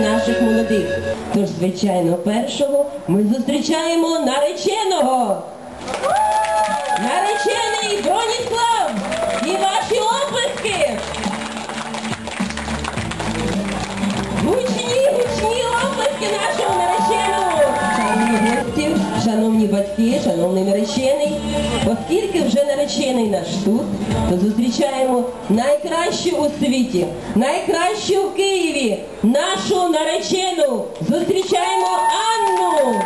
наших молодих. Тож, звичайно, першого ми зустрічаємо нареченого. Наречений Броніслав! І ваші оплески! Гучні, гучні оплески нашого шановні батьки, шановний наречений, оскільки вже наречений наш тут, то зустрічаємо найкращу у світі, найкращу в Києві, нашу наречену. Зустрічаємо Анну!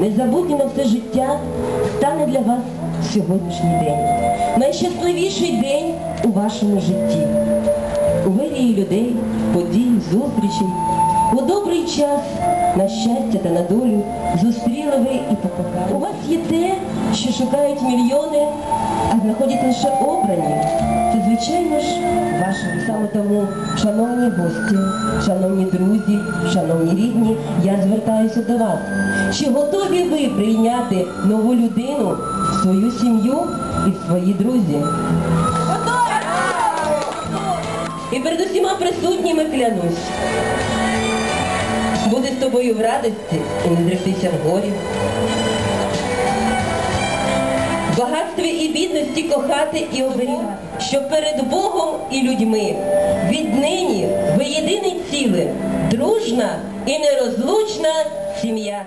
Незабутнім на все життя стане для вас сьогоднішній день. Найщасливіший день у вашому житті. У вирії людей, подій, зустрічей. У добрий час на щастя та на долю зустріли ви і покохали. У вас є те, що шукають мільйони, а знаходять лише обрані. Саме тому, шановні гості, шановні друзі, шановні рідні, я звертаюся до вас. Чи готові ви прийняти нову людину, свою сім'ю і свої друзі? Готові! І перед усіма присутніми клянусь. Бути з тобою в радості і не зректися в горі. Багатстві і бідності кохати і оберігати, щоб перед Богом і людьми віднині ви єдине ціле, дружна і нерозлучна сім'я.